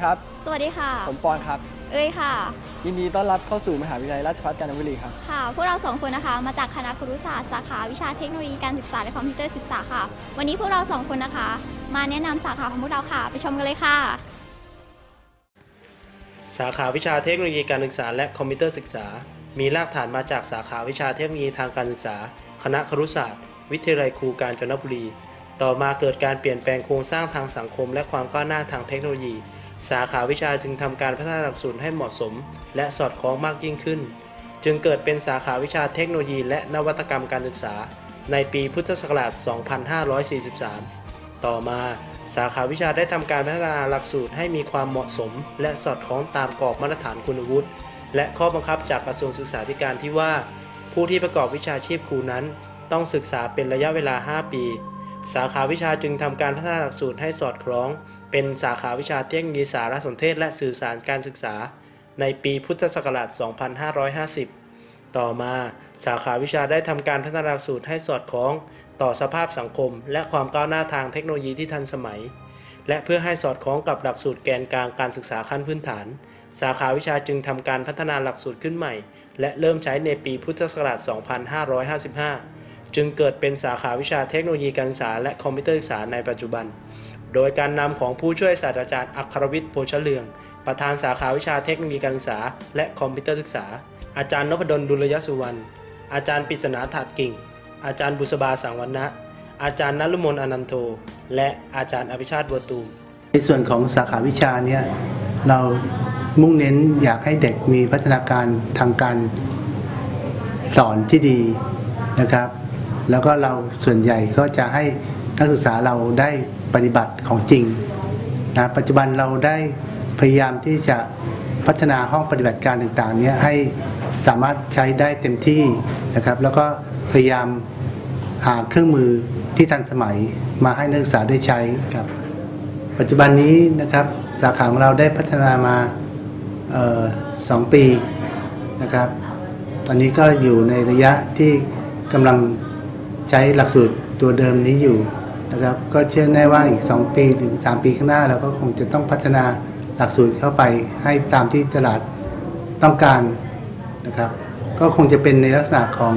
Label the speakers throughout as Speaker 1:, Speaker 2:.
Speaker 1: ดีครับ
Speaker 2: สวัสดีค่ะ
Speaker 1: ผมปอนครับ
Speaker 2: เอ้ยค่ะ
Speaker 1: ยินดีต้อนรับเข้าสู่มหาวิทยาลัยราชภัฏกาญจนบุรีครับ
Speaker 2: ค่ะ พวกเราสองคนนะคะ มาจากคณะครุศาสตร์สาขาวิชาเทคโนโลยีการศึกษาและคอมพิวเตอร์ศึกษาค่ะ วันนี้พวกเราสองคนนะคะ มาแนะนำสาขาของพวกเราค่ะ ไปชมกันเลยค่ะ
Speaker 3: สาขาวิชาเทคโนโลยีการศึกษาและคอมพิวเตอร์ศึกษา มีรากฐานมาจากสาขาวิชาเทคโนโลยีทางการศึกษา คณะครุศาสตร์ วิทยาลัยครูกาญจนบุรี ต่อมาเกิดการเปลี่ยนแปลงโครงสร้างทางสังคม และความก้าวหน้าทางเทคโนโลยี สาขาวิชาจึงทำการพัฒนาหลักสูตรให้เหมาะสม และสอดคล้องมากยิ่งขึ้น จึงเกิดเป็นสาขาวิชาเทคโนโลยีและนวัตกรรมการศึกษา ในปีพุทธศักราช 2543 ต่อมาสาขาวิชาได้ทำการพัฒนาหลักสูตรให้มีความเหมาะสม และสอดคล้องตามกรอบมาตรฐานคุณวุฒิและข้อบังคับจากกระทรวงศึกษาธิการที่ว่า ผู้ที่ประกอบวิชาชีพครูนั้น ต้องศึกษาเป็นระยะเวลา 5 ปี สาขาวิชาจึงทำการพัฒนาหลักสูตรให้สอดคล้อง เป็นสาขาวิชาเทคโนโลยีสารสนเทศและสื่อสารการศึกษา ในปีพุทธศักราช 2550 ต่อมาสาขาวิชาได้ทำการพัฒนาหลักสูตรให้สอดคล้องต่อสภาพสังคม และความก้าวหน้าทางเทคโนโลยีที่ทันสมัย และเพื่อให้สอดคล้องกับหลักสูตรแกนกลางการศึกษาขั้นพื้นฐาน สาขาวิชาจึงทำการพัฒนาหลักสูตรขึ้นใหม่ และเริ่มใช้ในปีพุทธศักราช 2555 จึงเกิดเป็นสาขาวิชาเทคโนโลยีการศึกษาและคอมพิวเตอร์ศึกษาในปัจจุบัน โดยการนำของผู้ช่วยศาสตราจารย์อัครวิทย์โพชเลือง ประธานสาขาวิชาเทคโนโลยีการศึกษา และคอมพิวเตอร์ศึกษา อาจารย์นพดลดุลยสุวรรณ อาจารย์ปิศนาถาดกิ่ง อาจารย์บุษบาสังวรรณะ อาจารย์นฤมลอนันโท และอาจารย์อภิชาติบัวตูม
Speaker 4: ในส่วนของสาขาวิชาเนี่ยเรามุ่งเน้นอยากให้เด็กมีพัฒนาการทางการสอนที่ดีนะครับ แล้วก็เราส่วนใหญ่ก็จะให้ นักศึกษาเราได้ปฏิบัติของจริงนะปัจจุบันเราได้พยายามที่จะพัฒนาห้องปฏิบัติการต่างๆนี่ยให้สามารถใช้ได้เต็มที่นะครับ แล้วก็พยายามหาเครื่องมือที่ทันสมัยมาให้นักศึกษาได้ใช้ครับ ปัจจุบันนี้นะครับสาขาของเราได้พัฒนามาออสองปีนะครับ ตอนนี้ก็อยู่ในระยะที่กำลังใช้หลักสูตรตัวเดิมนี้อยู่ นะครับก็เชื่อแน่ว่าอีก 2 ปีถึง 3 ปีข้างหน้าเราก็คงจะต้องพัฒนาหลักสูตรเข้าไปให้ตามที่ตลาดต้องการนะครับก็คงจะเป็นในลักษณะของ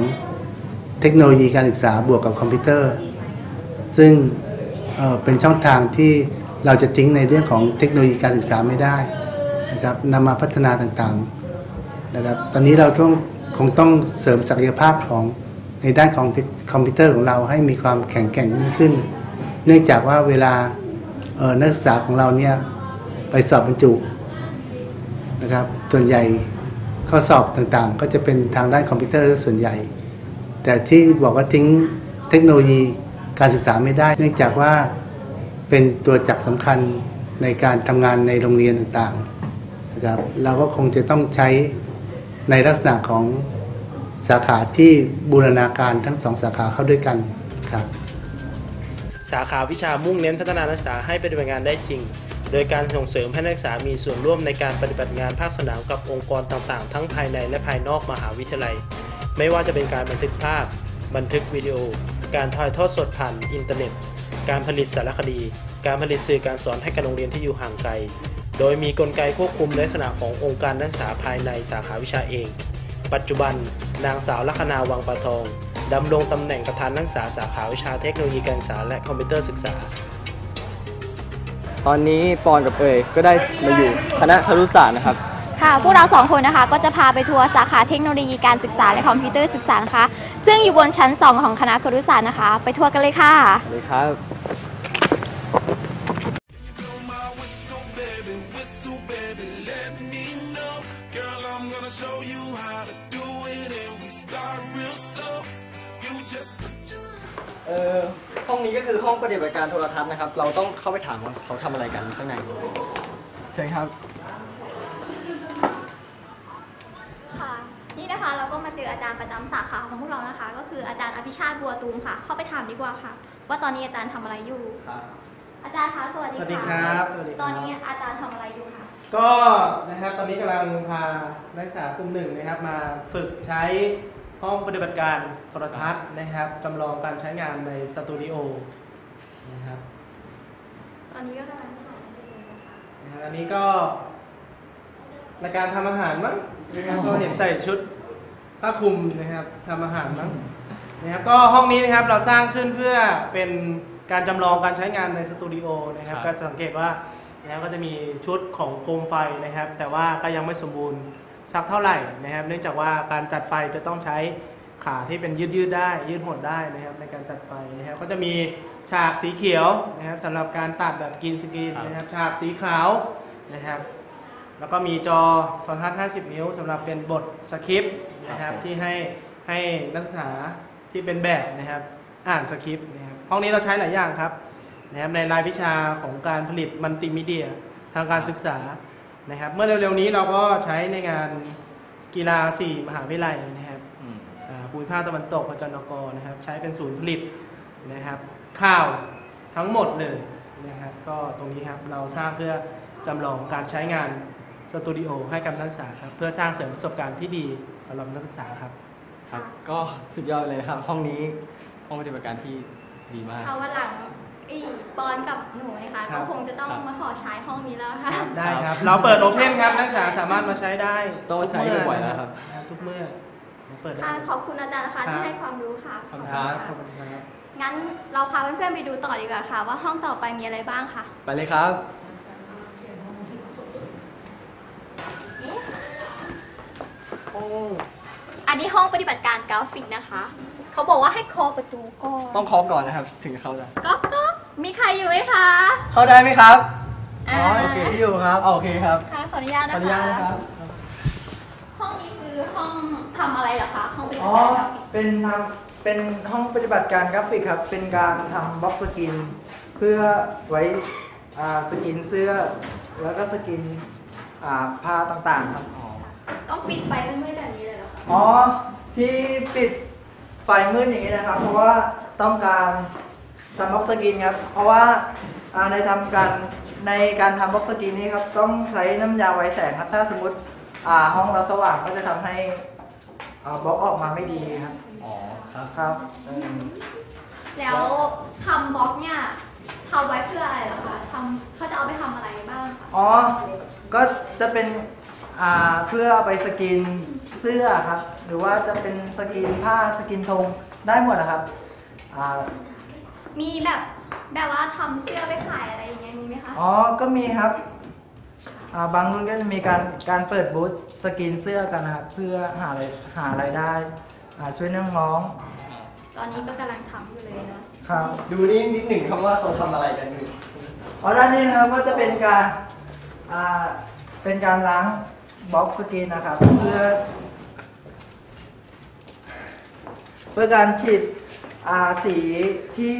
Speaker 4: เทคโนโลยีการศึกษาบวกกับคอมพิวเตอร์ ซึ่งเเป็นช่องทางที่เราจะทิ้งในเรื่องของเทคโนโลยีการศึกษาไม่ได้นะครับนำมาพัฒนาต่างๆนะครับตอนนี้เราต้องคงต้องเสริมศักยภาพของในด้านของคอมพิวเตอร์ของเราให้มีความแข็งแกร่งยิ่งขึ้น เนื่องจากว่าเวลาเออนักศึกษาของเราเนี่ยไปสอบบรรจุนะครับ ส่วนใหญ่ข้อสอบต่างๆ ก็จะเป็นทางด้านคอมพิวเตอร์ส่วนใหญ่ แต่ที่บอกว่าทิ้งเทคโนโลยีการศึกษาไม่ได้ เนื่องจากว่าเป็นตัวจักรสำคัญในการทำงานในโรงเรียนต่างๆนะครับ เราก็คงจะต้องใช้ในลักษณะของสาขาที่บูรณาการทั้งสองสาขาเข้าด้วยกันครับ
Speaker 3: สาขาวิชามุ่งเน้นพัฒนานักศึกษาให้ปฏิบัติงานได้จริง โดยการส่งเสริมให้นักศึกษามีส่วนร่วมในการปฏิบัติงานภาคสนามกับองค์กรต่างๆ ทั้งภายในและภายนอกมหาวิทยาลัย ไม่ว่าจะเป็นการบันทึกภาพ บันทึกวิดีโอ การถ่ายทอดสดผ่านอินเทอร์เน็ต การผลิตสารคดี การผลิตสื่อการสอนให้กับโรงเรียนที่อยู่ห่างไกล โดยมีกลไกควบคุมลักษณะขององค์การนักศึกษาภายในสาขาวิชาเอง ปัจจุบัน นางสาวลัคนาวังปะทอง ดำรงตำแหน่งประธานนักศึกษาสาขาวิชาเทคโนโลยีการศึกษาและคอมพิวเตอร์ศึกษา
Speaker 1: ตอนนี้ปอนกับเอยก็ได้มาอยู่คณะครุศาสตร์นะครับ
Speaker 2: ค่ะ พวกเราสองคนนะคะก็จะพาไปทัวร์สาขาเทคโนโลยีการศึกษาและคอมพิวเตอร์ศึกษานะคะ ซึ่งอยู่บนชั้น 2 ของคณะครุศาสตร์นะคะ ไปทัวร์กันเลยค่ะ
Speaker 1: สวัสดีครับ คือห้องปฏิบัติการโทรทัศน์นะครับ เราต้องเข้าไปถามว่าเขาทำอะไรกันข้างในเชิญครับ
Speaker 2: ค่ะนี่นะคะเราก็มาเจออาจารย์ประจำสาขาของพวกเรานะคะ ก็คืออาจารย์อภิชาติบัวตูมค่ะ เข้าไปถามดีกว่าค่ะ ว่าตอนนี้อาจารย์ทำอะไรอยู่ อาจารย์คะสวัสดี
Speaker 3: สวัสดี
Speaker 2: ค่ะ
Speaker 3: ครับ สวัสดีครับ
Speaker 2: ตอนนี้อาจารย์ทำอะไรอยู่คะ
Speaker 3: ก็นะครับตอนนี้กำลังพานักศึกษากลุ่มหนึ่งนะครับมาฝึกใช้ ห้องปฏิบัติการโทรทัศน์นะครับจำลองการใช้งานในสตูดิโอนะครับ
Speaker 2: ตอนนี้ก็กำลังถ่ายอยู่นะคะ
Speaker 5: นะฮะอันนี้ก็รายการทำอาหารมั้งนะครับก็เห็นใส่ชุดผ้าคลุมนะครับทำอาหารมั้งนะครับก็ห้องนี้นะครับเราสร้างขึ้นเพื่อเป็นการจำลองการใช้งานในสตูดิโอนะครับ
Speaker 1: ครับ
Speaker 5: ก็สังเกตว่านะครับก็จะมีชุดของโคมไฟนะครับ แต่ว่าก็ยังไม่สมบูรณ์ สักเท่าไหร่นะครับ เนื่องจากว่าการจัดไฟจะต้องใช้ขาที่เป็นยืดยืดๆได้ยืดหดได้นะครับในการจัดไฟนะครับก็จะมีฉากสีเขียวนะครับสำหรับการตัดแบบกินสกรีนนะครับฉากสีขาวนะครับ แล้วก็มีจอโทรทัศน์ 50 นิ้วสำหรับเป็นบทสคริปต์นะครับ
Speaker 1: ครับผม
Speaker 5: ที่ให้ให้นักศึกษาที่เป็นแบบนะครับอ่านสคริปต์นะครับห้องนี้เราใช้หลายอย่างครับนะครับในรายวิชาของการผลิตมัลติมีเดียทางการศึกษา นะครับ เมื่อเร็วๆนี้เราก็ใช้ในงานกีฬา 4 มหาวิทยาลัยนะครับ
Speaker 1: อืม
Speaker 5: อ่าภูมิภาคตะวันตกพจนกนะครับ ใช้เป็นศูนย์ผลิตนะครับ ข้าวทั้งหมดเลยนะครับ ก็ตรงนี้ครับเราสร้างเพื่อจำลองการใช้งานสตูดิโอให้กับนักศึกษาครับ เพื่อสร้างเสริมประสบการณ์ที่ดีสำหรับนักศึกษาครับ
Speaker 1: ครับ ก็สุดยอดเลยครับ ห้องนี้ห้องปฏิบัติการที่ดีมาก
Speaker 2: ค่ะวันหลัง อีปอนกับหนูนะคะ
Speaker 5: ครั
Speaker 2: ก็
Speaker 5: บ
Speaker 2: คงจะต้อง
Speaker 1: ครับ
Speaker 2: มาขอใช้ห้องนี้แล้วค่ะ
Speaker 5: ได้ครับ เราเปิดโอเพนครับนักศึกษาสามารถมาใช้ได้
Speaker 1: ต้องใช้
Speaker 5: ทุกเมื่
Speaker 1: บ่อยๆแล้วครับ
Speaker 5: ทุกเมื่อเราเปิดได้
Speaker 2: ค่ะ ขอบคุณอาจารย์นะคะ
Speaker 5: ครับ
Speaker 2: ที่ให้ความรู้ค่ะ
Speaker 5: ขอบคุณ
Speaker 1: ค
Speaker 5: ค
Speaker 1: รั
Speaker 5: รับบขอบคุณครับ
Speaker 2: งั้นเราพาเพื่อนๆไปดูต่อดีกว่าค่ะ ว่าห้องต่อไปมีอะไรบ้างค่ะ
Speaker 1: ไปเลยครับ
Speaker 2: เอ๊ะอันนี้ห้องปฏิบัติการกราฟิกนะคะ เขาบอกว่าให้เคอประตูก่อน
Speaker 1: ต้องเคาะก่อนนะครับ ถึงจะเข้าได้
Speaker 2: ก๊อกก๊อก มีใครอยู่ไหมคะ
Speaker 1: เข้าได้ไหมครับ
Speaker 2: อ่า
Speaker 1: อ๋อโอเคอยู่ครับโอเคครับ
Speaker 2: ค่ะขออนุญาต
Speaker 1: ขอ
Speaker 2: นะ
Speaker 1: อนุญาต
Speaker 2: คะ
Speaker 1: นะครับ
Speaker 2: ห้องนี้คือห้องทำอะไรเหรอคะ ห้องปฏิบั
Speaker 6: อ๋อ
Speaker 2: ติการกราฟิก
Speaker 6: เป็นทำเป็นห้องปฏิบัติการกราฟิกครับ เป็นการทำบล็อกสกิน เพื่อไว้อ่าสกินเสื้อ แล้วก็สกินอ่าผ้าต่างๆครับ
Speaker 2: ต้องปิดไฟมืดๆแบบนี้เลยเหรอคะ
Speaker 6: อ๋อที่ปิดไฟมืดอย่างนี้นะครับ เพราะว่าต้องการ ทำบล็อกสกินครับ เพราะว่าอ่าในทำการในการทำบล็อกสกินนี้ครับต้องใช้น้ำยาไวแสงครับ ถ้าสมมติอ่าห้องเราสว่างก็จะทำให้อ่าบล็อกออกมาไม่ดีครับ
Speaker 1: อ๋อ ครับ
Speaker 6: ครับ
Speaker 2: แล้วทำบล็อกเนี่ยทำไว้เพื่ออะไรเหรอคะทำเขาจะเอาไปทำอะไรบ้างคะ
Speaker 6: อ๋อ ก็จะเป็นอ่าเพื่อเอาไปสกินเสื้อครับ หรือว่าจะเป็นสกินผ้าสกินธงได้หมดนะครับอ่า
Speaker 2: มีแบบแบบว่าทำเสื้อไปขายอะไรอย่างเงี้ยมีไหมคะ
Speaker 6: อ๋อ ก็มีครับอ่าบางรุ่นก็จะมีการการเปิดบูธสกินเสื้อกันนะครับเพื่อหารายหารายได้อ่าช่วยน้อง
Speaker 2: ตอนนี้ก็กำลังทำอยู่เลยเนาะ
Speaker 6: ๆครับ
Speaker 1: ดูนี่นิดหนึ่งครับว่าเขาทำอะไรกันอยู่
Speaker 6: อ๋อด้านนี้นะครับก็จะเป็นการอ่าเป็นการล้างบล็อกสกินนะครับ เพื่อ เพื่อการฉีด อ่าสีที่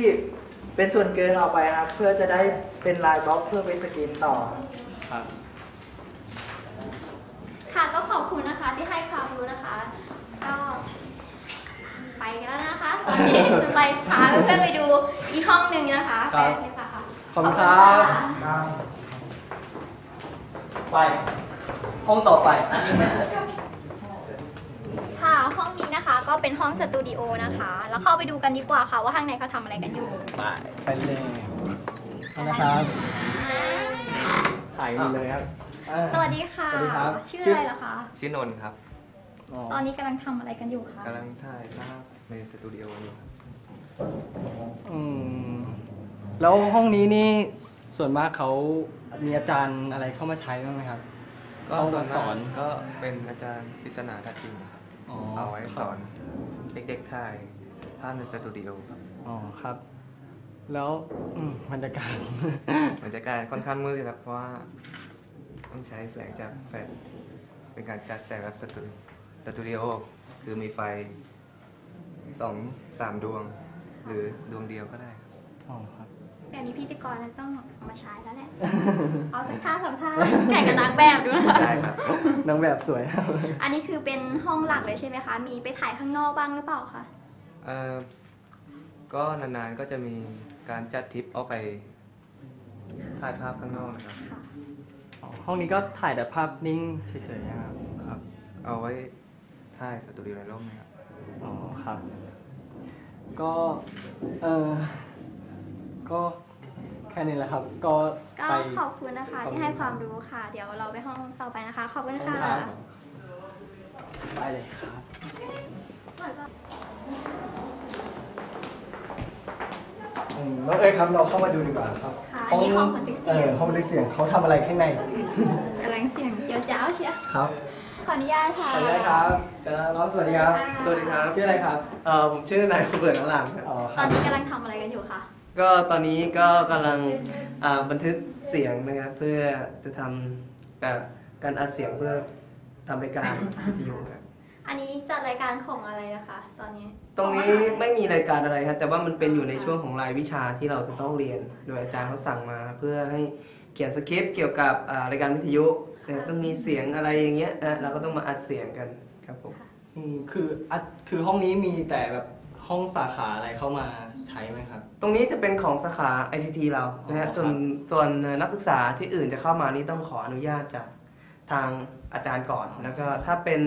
Speaker 6: เป็นส่วนเกินออกไปครับ เพื่อจะได้เป็นลายบล็อกเพื่อไปสกินต่อ
Speaker 1: ครับ
Speaker 2: ค่ะก็ขอบคุณนะคะที่ให้ความรู้นะคะ ก็ไปกันแล้วนะคะ ตอนนี้จะไปพาเพื่อนๆไปดูอีกห้องหนึ่งนะคะ
Speaker 1: ครับ
Speaker 2: ไปเลยค่ะ
Speaker 1: ขอบคุณครับะ
Speaker 6: ครับ
Speaker 1: ไป ห้องต่อไป
Speaker 2: ค่ะห้องนี้นะคะ ก็เป็นห้องสตูดิโอนะคะ แล้วเข้าไปดูกันดีกว่าค่ะ ว่าข้างในเขาทำอะไรกันอยู่
Speaker 1: ไปไปเลยเอานะครับถ่ายมันเลยครับอ่า
Speaker 2: สวัสดีค่ะ
Speaker 1: สวัสดีครับ
Speaker 2: ชื่ออะไรเหรอคะ
Speaker 7: ชื่อนนท์ครับ
Speaker 1: อ๋อ
Speaker 2: ตอนนี้กำลังทำอะไรกันอยู่คะ
Speaker 7: กำลังถ่ายภาพในสตูดิโออยู่ครับ
Speaker 1: อืมแล้วห้องนี้นี่ส่วนมากเขามีอาจารย์อะไรเข้ามาใช้บ้างไหมครับ
Speaker 7: ก็
Speaker 1: เอา
Speaker 7: ส่ว
Speaker 1: มานส
Speaker 7: มา
Speaker 1: อกน
Speaker 7: ก็เป็นอาจารย์ปริศนาทัศน์จริงครับ
Speaker 1: อ๋อ
Speaker 7: เอาไว้สอนเด็กๆถ่ายภาพในสตูดิโอครับ
Speaker 1: อ๋อครับ แล้วอืมบรรยากาศ
Speaker 7: บรรยากาศค่อนข้างมืดครับ เพราะว่าต้องใช้แสงจากแฟลชเป็นการจัดแสงแบบสตูสตูดิโอคือมีไฟสองสามดวง หรือดวงเดียวก็ได้ครับ
Speaker 1: อ๋อครับ
Speaker 2: แบบนี้พิธีกรจะต้องเอามาใช้แล้วแหละ เอาสักท่าสองท่าแข่งกับนางแบบดูนะคะ
Speaker 7: ได้ครับ
Speaker 1: นางแบบสวยครับ
Speaker 2: อันนี้คือเป็นห้องหลักเลยใช่ไหมคะ มีไปถ่ายข้างนอกบ้างหรือเปล่าคะ
Speaker 7: เอ่อก็นานๆก็จะมีการจัดทริปออกไปถ่ายภาพข้างนอกนะครับ
Speaker 1: อ๋อห้องนี้ก็ถ่ายแต่ภาพนิ่งเฉยๆนะครับ
Speaker 7: ครับ เอาไว้ถ่ายสตูดิโอในร่มนะครับ
Speaker 1: อ๋อครับ ก็เออก็ แค่นี้แหละครับ ก็
Speaker 2: ก็
Speaker 1: ไป
Speaker 2: ขอบคุณนะคะ
Speaker 1: ขอบคุณ
Speaker 2: ที่ให้ความรู้ค่ะ เดี๋ยวเราไปห้องต่อไปนะคะ ขอบคุณค่ะ
Speaker 1: ครับ ไปเลยครับ อืมแล้วเอ้ยครับเราเข้ามาดูดีกว่าครับ
Speaker 2: ค่ะอันนี้ห้องบันทึกเสียง
Speaker 1: เออห้องบันทึกเสียงเขาทำอะไรข้างใน
Speaker 2: กำลังเสียงเจียวจ้าวเชียว
Speaker 1: ครับ
Speaker 2: ขออนุญาตค่ะ
Speaker 1: สวัสดีครับเจอน้องสวัสดีครับ
Speaker 2: สวัสดีครับ
Speaker 1: ชื่ออะไรครับ
Speaker 8: เอ่อผมชื่อนายสุเบิร์ตอลามครับ
Speaker 1: อ๋อค
Speaker 2: ตอ
Speaker 1: รั
Speaker 2: น
Speaker 1: บ
Speaker 2: นี้กำลังทำอะไรกันอยู่คะ
Speaker 8: ก็ตอนนี้ก็กำลังอ่าบันทึกเสียงนะครับเพื่อจะทำแบบการอัดเสียงเพื่อทำรายการวิทยุครับ
Speaker 2: อันนี้จัดรายการของอะไรนะคะ ตอนนี้
Speaker 8: ตรงนี้ไม่มีรายการอะไรครับแต่ว่ามันเป็นอยู่ในช่วงของรายวิชาที่เราจะต้องเรียน โดยอาจารย์เขาสั่งมาเพื่อให้เขียนสคริปต์เกี่ยวกับอ่ารายการวิทยุนะครับต้องมีเสียงอะไรอย่างเงี้ยอะเราก็ต้องมาอัดเสียงกันครับผม
Speaker 1: อืมคืออัดคือห้องนี้มีแต่แบบ ห้องสาขาอะไรเข้ามาใช้ไหมครับ
Speaker 8: ตรงนี้จะเป็นของสาขา ICT เรานะฮะ
Speaker 1: อ๋อครับ
Speaker 8: ส่วนส่วนนักศึกษาที่อื่นจะเข้ามานี่ต้องขออนุญาตจากทางอาจารย์ก่อน แล้วก็ถ้าเป็น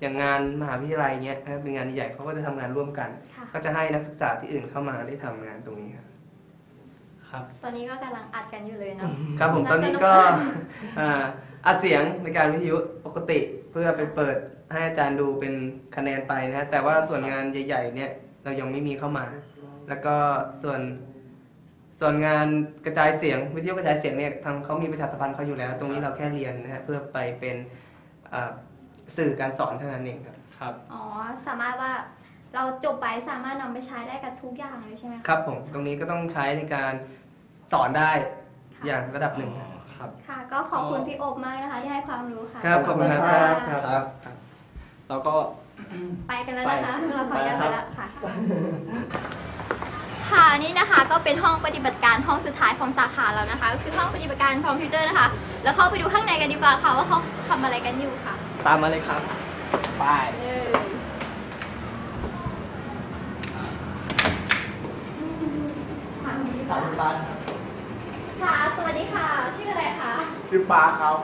Speaker 8: อย่างงานมหาวิทยาลัยเงี้ยถ้าเป็นงานใหญ่เขาก็จะทำงานร่วมกัน
Speaker 2: ค่ะ
Speaker 8: ก็จะให้นักศึกษาที่อื่นเข้ามาได้ทำงานตรงนี้ครับ
Speaker 1: ครับ
Speaker 2: ตอนนี้ก็กำลังอัดกันอยู่เลยเนาะ
Speaker 8: ครับผมตอนนี้ก็ อ่าอัดเสียงในการวิทยุปกติเพื่อไปเปิด ให้อาจารย์ดูเป็นคะแนนไปนะฮะแต่ว่าส่วนงานใหญ่ๆเนี่ยเรายังไม่มีเข้ามา แล้วก็ส่วนส่วนงานกระจายเสียงวิทยุกระจายเสียงเนี่ยทางเขามีประชาสัมพันธ์เขาอยู่แล้ว ตรงนี้เราแค่เรียนนะฮะเพื่อไปเป็นอ่าสื่อการสอนเท่านั้นเองครับ
Speaker 1: ครับ
Speaker 2: อ๋อ สามารถว่าเราจบไปสามารถนำไปใช้ได้กับทุกอย่างเลยใช่ไหมคะ
Speaker 8: ครับผมตรงนี้ก็ต้องใช้ในการสอนได้อย่างระดับหนึ่งครับ
Speaker 1: ครับ
Speaker 2: ค่ะ ก็ขอบคุณพี่โอบมากนะคะที่ให้ความรู้ค่ะ
Speaker 8: ครับขอบคุณครับะ
Speaker 1: ครับ แล้วก็
Speaker 2: ไปกันแล้วนะคะเราขออนุญาต
Speaker 1: ไป
Speaker 2: ไป
Speaker 1: แล้
Speaker 2: แล้ววค่ะ ค่ะนี่นะคะก็เป็นห้องปฏิบัติการห้องสุดท้ายของสาขาเรานะคะก็คือห้องปฏิบัติการคอมพิวเตอร์นะคะ แล้วเข้าไปดูข้างในกันดีกว่าค่ะว่าเขาทำอะไรกันอยู่ค่ะ
Speaker 1: ตามมาเลยครับ ไป
Speaker 2: เออ
Speaker 1: ตามคุณป้าครับ
Speaker 2: ค่ะสวัสดีค่ะ ชื่ออะไรคะ
Speaker 9: ชื่อปาร์คครับ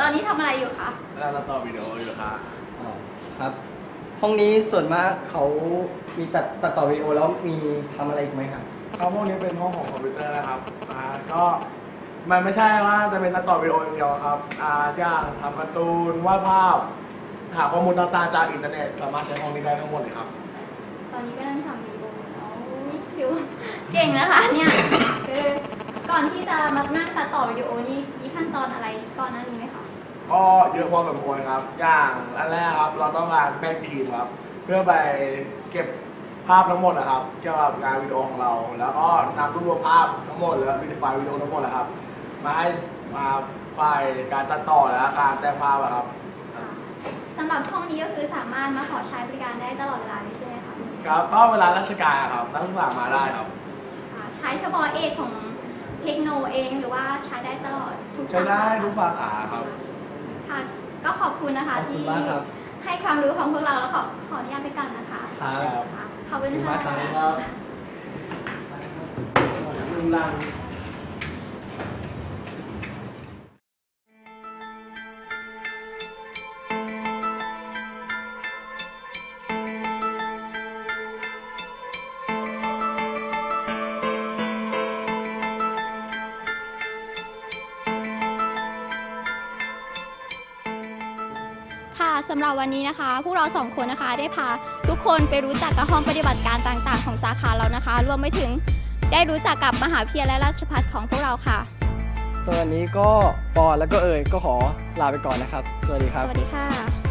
Speaker 2: ตอนนี้ทำอะไรอยู่คะ
Speaker 9: เวลาเราต่อวิดีโออยู่ครับ
Speaker 1: อ๋อ ครับ ห้องนี้ส่วนมากเขามีตัดตัดต่อวิดีโอแล้วมีทำอะไรอีกไหมครับ
Speaker 9: เขาพวกนี้เป็นห้องของคอมพิวเตอร์นะครับอ่าก็มันไม่ใช่ว่าจะเป็นตัดต่อวิดีโออย่างเดียวครับอ่าอย่างทำการ์ตูนวาดภาพ หาข้อมูลต่างๆจากอินเทอร์เน็ตสามารถใช้ห้องนี้ได้ทั้งหมดเลยครับ
Speaker 2: ตอนนี้ก็นั่งทำวีดีโอเนาะนี่คิวเก่งนะคะเนี่ยคือก่อนที่จะมานั่งตัดต่อวิดีโอนี่มีขั้นตอนอะไรก่อนหน้านี้ไหมคะ
Speaker 9: ก็เยอะพอสมควรครับ อย่างอันแรกครับ เราต้องการแบ่งทีมครับ เพื่อไปเก็บภาพทั้งหมดนะครับเกี่ยวกับงานวิดีโอของเรา แล้วก็นำรวบรวมภาพทั้งหมดแล้ววิดีโอไฟล์วิดีโอทั้งหมดนะครับ มาให้มาไฟล์การตัดต่อและการแต่งภาพอะครับ
Speaker 2: สำหรับห้องนี้ก็คือสามารถมาขอใช้บริการได้ตลอดเวลาเลยใช่ไหมคะ
Speaker 9: ครับก็เวลาราชการอะครับนักศึกษามาได้ครับ
Speaker 2: อ่าใช้เฉพาะเอกของเทคโนเองหรือว่าใช้ได้ตลอดทุก
Speaker 9: ใช้ได้
Speaker 2: สาขา
Speaker 9: ทุกสาขาครับ
Speaker 2: ค่ะ ก็ขอบคุณนะคะ
Speaker 1: ขอบคุณ
Speaker 2: ที่
Speaker 1: มากครับ
Speaker 2: ให้ความรู้ของพวกเราแล้วขอขออนุญาตไปก่อนนะคะ
Speaker 1: ครับ
Speaker 2: ค่ะขอบคุ
Speaker 1: ขอบ
Speaker 2: ณ
Speaker 1: คุณมากค
Speaker 2: ค่ะ
Speaker 1: รับ
Speaker 9: ลุงลัง
Speaker 2: สำหรับวันนี้นะคะ พวกเราสองคนนะคะได้พาทุกคนไปรู้จักกับห้องปฏิบัติการต่างๆ ของสาขาเรานะคะ รวมไปถึงได้รู้จักกับมหาวิทยาลัยราชภัฏของพวกเราค่ะ
Speaker 1: ส่วนวันนี้ก็ปอแล้วก็เอ๋ยก็ขอลาไปก่อนนะครับ สวัสดีครับ
Speaker 2: สวัสดีค่ะ